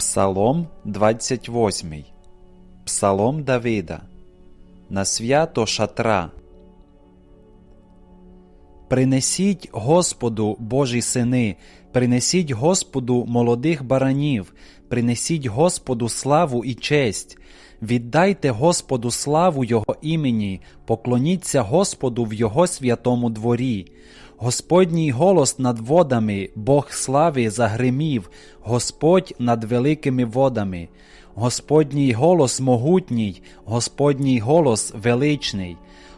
Псалом 28. Псалом Давида. На свято шатра. Принесіть Господу, Божі сини, принесіть Господу молодих баранів, принесіть Господу славу і честь. Віддайте Господу славу Його імені, поклоніться Господу в Його святому дворі. Господній голос над водами, Бог слави загримів, Господь над великими водами. Господній голос могутній, Господній голос величний.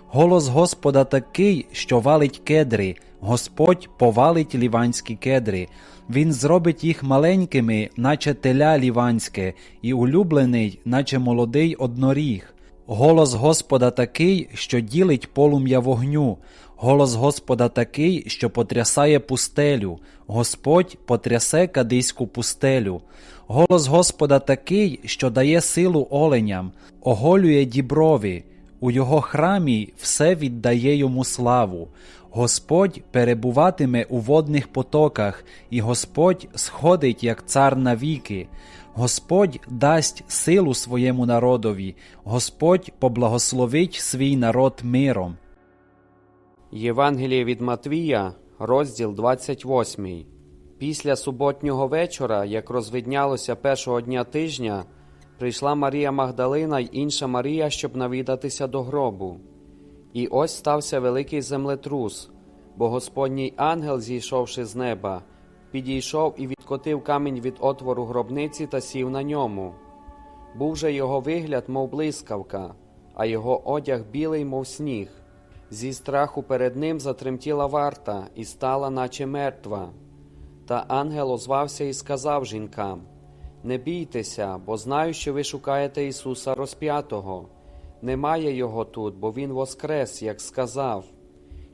Голос Господа такий, що валить кедри, Господь повалить ліванські кедри. Він зробить їх маленькими, наче теля ліванське, і улюблений, наче молодий одноріг. Голос Господа такий, що ділить полум'я вогню. Голос Господа такий, що потрясає пустелю. Господь потрясе кадиську пустелю. Голос Господа такий, що дає силу оленям, оголює діброви. У його храмі все віддає йому славу. Господь перебуватиме у водних потоках, і Господь сходить як цар навіки. Господь дасть силу своєму народові, Господь поблагословить свій народ миром. Євангеліє від Матвія, розділ 28. Після суботнього вечора, як розвиднялося першого дня тижня, прийшла Марія Магдалина й інша Марія, щоб навідатися до гробу. І ось стався великий землетрус, бо Господній ангел, зійшовши з неба, підійшов і відкотив камінь від отвору гробниці та сів на ньому. Був же його вигляд, мов блискавка, а його одяг білий, мов сніг. Зі страху перед ним затремтіла варта і стала, наче мертва. Та ангел озвався і сказав жінкам: Не бійтеся, бо знаю, що ви шукаєте Ісуса розп'ятого. Немає його тут, бо Він воскрес, як сказав.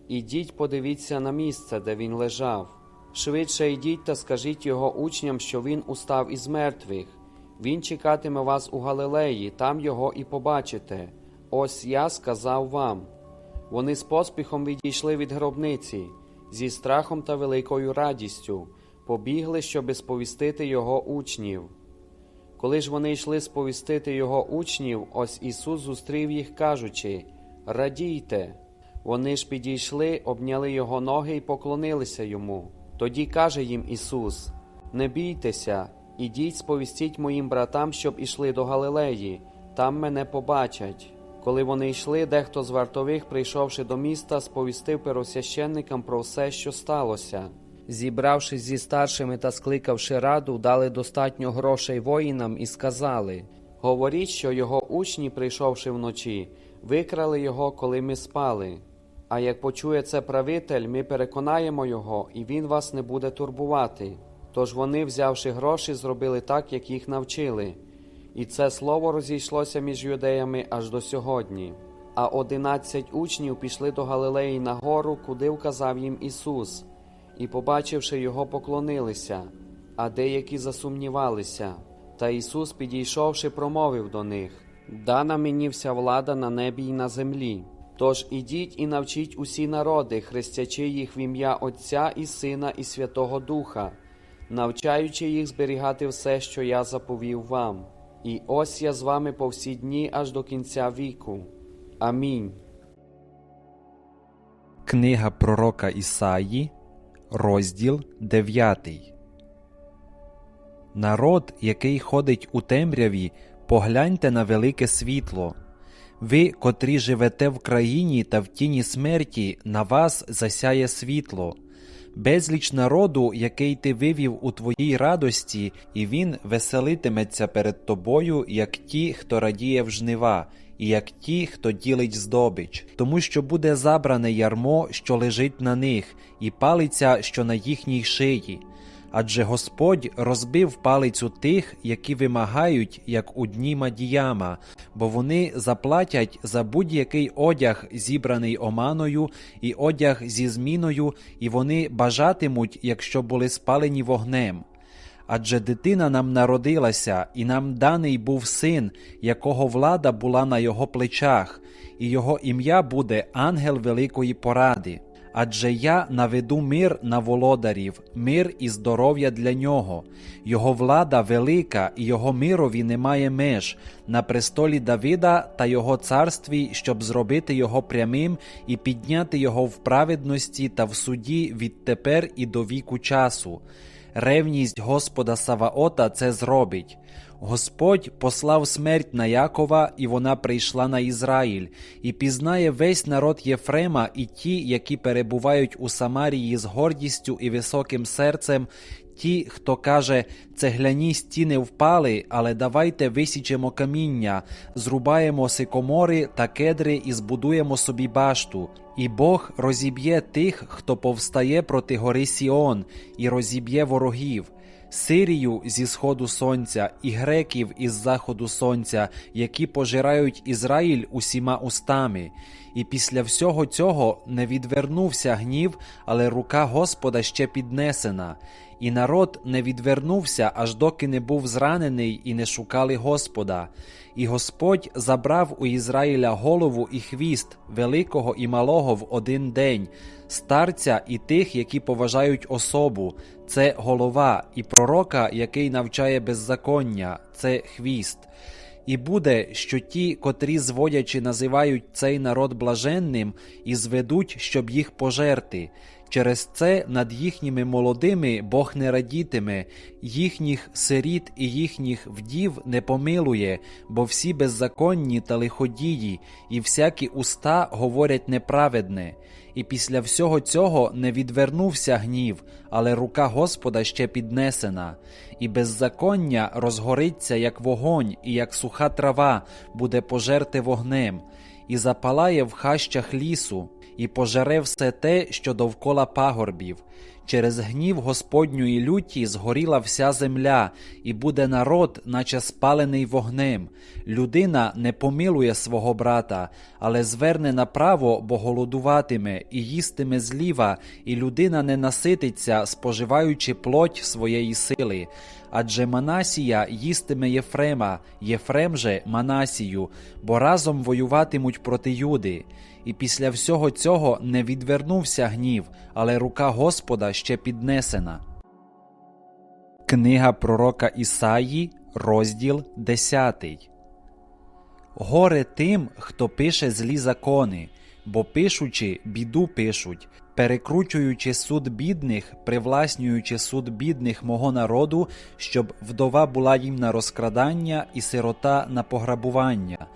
Ідіть, подивіться на місце, де він лежав. Швидше йдіть та скажіть його учням, що він устав із мертвих. Він чекатиме вас у Галилеї, там його і побачите. Ось я сказав вам. Вони з поспіхом відійшли від гробниці, зі страхом та великою радістю, побігли, щоби сповістити його учнів. Коли ж вони йшли сповістити його учнів, ось Ісус зустрів їх, кажучи: Радійте. Вони ж підійшли, обняли його ноги і поклонилися йому. Тоді каже їм Ісус: Не бійтеся, ідіть, сповістіть моїм братам, щоб ішли до Галилеї, там мене побачать. Коли вони йшли, дехто з вартових, прийшовши до міста, сповістив первосвященникам про все, що сталося. Зібравшись зі старшими та скликавши раду, дали достатньо грошей воїнам і сказали: Говоріть, що його учні, прийшовши вночі, викрали його, коли ми спали. А як почує це правитель, ми переконаємо його, і він вас не буде турбувати. Тож вони, взявши гроші, зробили так, як їх навчили. І це слово розійшлося між юдеями аж до сьогодні. А одинадцять учнів пішли до Галилеї на гору, куди вказав їм Ісус, і, побачивши його, поклонилися, а деякі засумнівалися. Та Ісус, підійшовши, промовив до них: Дана мені вся влада на небі й на землі. Тож ідіть і навчіть усі народи, хрестячи їх в ім'я Отця і Сина, і Святого Духа, навчаючи їх зберігати все, що я заповів вам. І ось я з вами по всі дні аж до кінця віку. Амінь. Книга пророка Ісаї, розділ 9. Народ, який ходить у темряві, погляньте на велике світло. Ви, котрі живете в країні та в тіні смерті, на вас засяє світло. Безліч народу, який ти вивів у твоїй радості, і він веселитиметься перед тобою, як ті, хто радіє в жнива, і як ті, хто ділить здобич, тому що буде забране ярмо, що лежить на них, і палиця, що на їхній шиї. Адже Господь розбив палицю тих, які вимагають, як у дні Мадіяма, бо вони заплатять за будь-який одяг, зібраний оманою, і одяг зі зміною, і вони бажатимуть, якщо були спалені вогнем. Адже дитина нам народилася, і нам даний був син, якого влада була на його плечах, і його ім'я буде ангел великої поради. Адже я наведу мир на володарів, мир і здоров'я для нього. Його влада велика, і його мирові немає меж на престолі Давида та його царстві, щоб зробити його прямим і підняти його в праведності та в суді відтепер і до віку часу. Ревність Господа Саваота це зробить. Господь послав смерть на Якова, і вона прийшла на Ізраїль, і пізнає весь народ Єфрема і ті, які перебувають у Самарії з гордістю і високим серцем, ті, хто каже, цегляні стіни впали, але давайте висічемо каміння, зрубаємо сикомори та кедри і збудуємо собі башту. І Бог розіб'є тих, хто повстає проти гори Сіон, і розіб'є ворогів. Сирію зі сходу сонця і греків із заходу сонця, які пожирають Ізраїль усіма устами. І після всього цього не відвернувся гнів, але рука Господа ще піднесена. І народ не відвернувся, аж доки не був зранений і не шукали Господа. І Господь забрав у Ізраїля голову і хвіст, великого і малого в один день, старця і тих, які поважають особу, це голова, і пророка, який навчає беззаконня, це хвіст. І буде, що ті, котрі зводячи називають цей народ блаженним, і зведуть, щоб їх пожерти. Через це над їхніми молодими Бог не радітиме, їхніх сиріт і їхніх вдів не помилує, бо всі беззаконні та лиходії, і всякі уста говорять неправедне. І після всього цього не відвернувся гнів, але рука Господа ще піднесена, і беззаконня розгориться, як вогонь, і як суха трава буде пожерти вогнем, і запалає в хащах лісу, і пожере все те, що довкола пагорбів. Через гнів Господньої люті згоріла вся земля, і буде народ, наче спалений вогнем. Людина не помилує свого брата, але зверне направо, бо голодуватиме, і їстиме зліва, і людина не насититься, споживаючи плоть своєї сили. Адже Манасія їстиме Єфрема, Єфрем же Манасію, бо разом воюватимуть проти Юди. І після всього цього не відвернувся гнів, але рука Господа ще піднесена. Книга пророка Ісаї, розділ 10. Горе тим, хто пише злі закони, бо пишучи, біду пишуть, перекручуючи суд бідних, привласнюючи суд бідних мого народу, щоб вдова була їм на розкрадання і сирота на пограбування.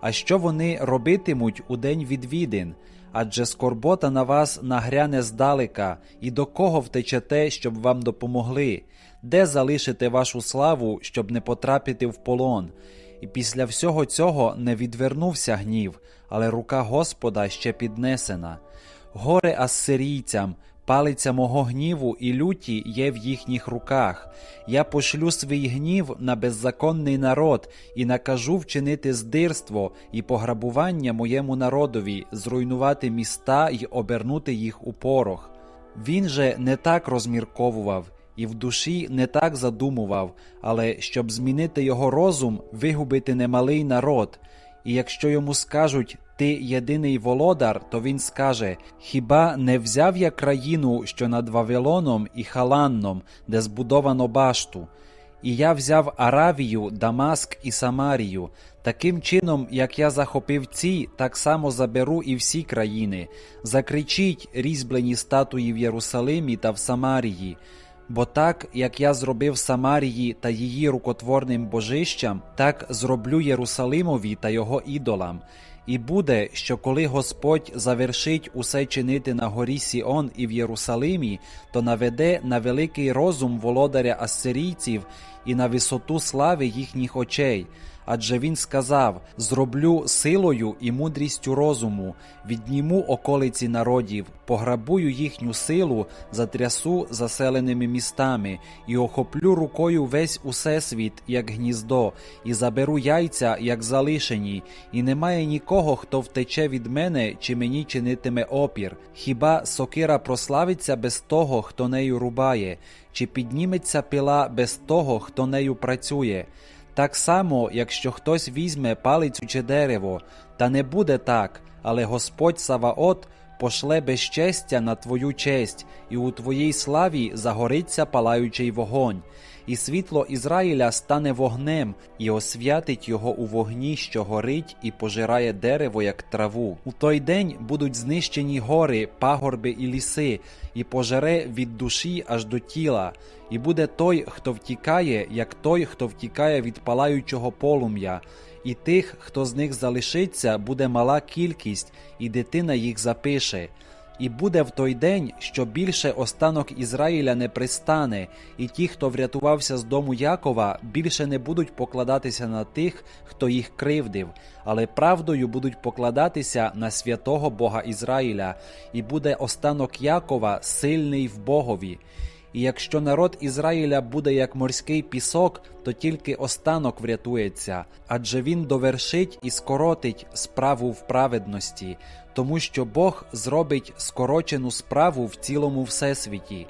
А що вони робитимуть у день відвідин? Адже скорбота на вас нагряне здалека, і до кого втечете, щоб вам допомогли? Де залишите вашу славу, щоб не потрапити в полон? І після всього цього не відвернувся гнів, але рука Господа ще піднесена. Горе ассирійцям, палиця мого гніву і люті є в їхніх руках. Я пошлю свій гнів на беззаконний народ і накажу вчинити здирство і пограбування моєму народові, зруйнувати міста й обернути їх у порох. Він же не так розмірковував і в душі не так задумував, але щоб змінити його розум, вигубити немалий народ. І якщо йому скажуть ти єдиний володар, то він скаже: Хіба не взяв я країну, що над Вавилоном і Халанном, де збудовано башту? І я взяв Аравію, Дамаск і Самарію. Таким чином, як я захопив ці, так само заберу і всі країни. Закричіть різьблені статуї в Єрусалимі та в Самарії. Бо так, як я зробив Самарії та її рукотворним божищам, так зроблю Єрусалимові та його ідолам. І буде, що коли Господь завершить усе чинити на горі Сіон і в Єрусалимі, то наведе на великий розум володаря ассирійців і на висоту слави їхніх очей. Адже він сказав: Зроблю силою і мудрістю розуму, відніму околиці народів, пограбую їхню силу, затрясу заселеними містами, і охоплю рукою весь усесвіт, як гніздо, і заберу яйця, як залишені, і немає нікого, хто втече від мене, чи мені чинитиме опір. Хіба сокира прославиться без того, хто нею рубає, чи підніметься пила без того, хто нею працює? Так само, якщо хтось візьме палицю чи дерево, та не буде так, але Господь Саваот пошле безчестя на твою честь, і у твоїй славі загориться палаючий вогонь. І світло Ізраїля стане вогнем, і освятить його у вогні, що горить, і пожирає дерево, як траву. У той день будуть знищені гори, пагорби і ліси, і пожере від душі аж до тіла. І буде той, хто втікає, як той, хто втікає від палаючого полум'я. І тих, хто з них залишиться, буде мала кількість, і дитина їх запише. І буде в той день, що більше останок Ізраїля не пристане, і ті, хто врятувався з дому Якова, більше не будуть покладатися на тих, хто їх кривдив, але правдою будуть покладатися на святого Бога Ізраїля, і буде останок Якова сильний в Богові. І якщо народ Ізраїля буде як морський пісок, то тільки останок врятується, адже він довершить і скоротить справу в праведності, тому що Бог зробить скорочену справу в цілому всесвіті.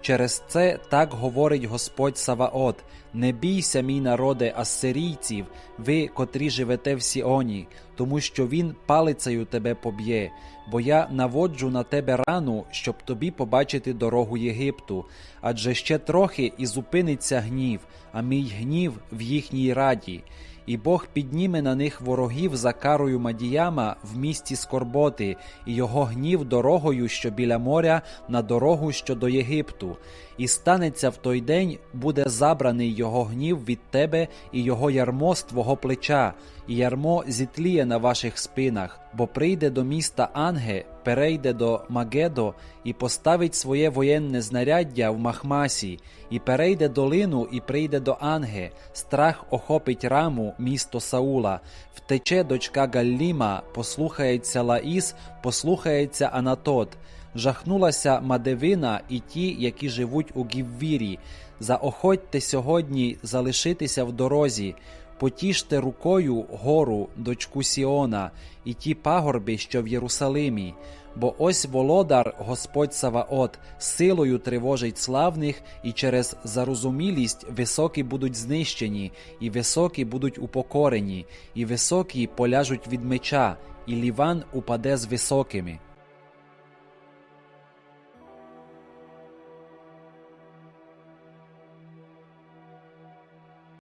Через це так говорить Господь Саваот: Не бійся, мій народе ассирійців, ви, котрі живете в Сіоні, тому що він палицею тебе поб'є, бо я наводжу на тебе рану, щоб тобі побачити дорогу Єгипту, адже ще трохи і зупиниться гнів, а мій гнів в їхній раді. І Бог підніме на них ворогів за карою Мадіяма в місті Скорботи, і його гнів дорогою, що біля моря, на дорогу, що до Єгипту. І станеться в той день, буде забраний його гнів від тебе, і його ярмо з твого плеча, ярмо зітліє на ваших спинах, бо прийде до міста Анге, перейде до Магедо і поставить своє воєнне знаряддя в Махмасі, і перейде долину, і прийде до Анге. Страх охопить раму, місто Саула. Втече дочка Галліма, послухається Лаїс, послухається Анатот. Жахнулася Мадевина і ті, які живуть у Гіввірі. Заохотьте сьогодні залишитися в дорозі. Потіште рукою гору, дочку Сіона, і ті пагорби, що в Єрусалимі. Бо ось володар, Господь Саваот, силою тривожить славних, і через зарозумілість високі будуть знищені, і високі будуть упокорені, і високі поляжуть від меча, і ліван упаде з високими.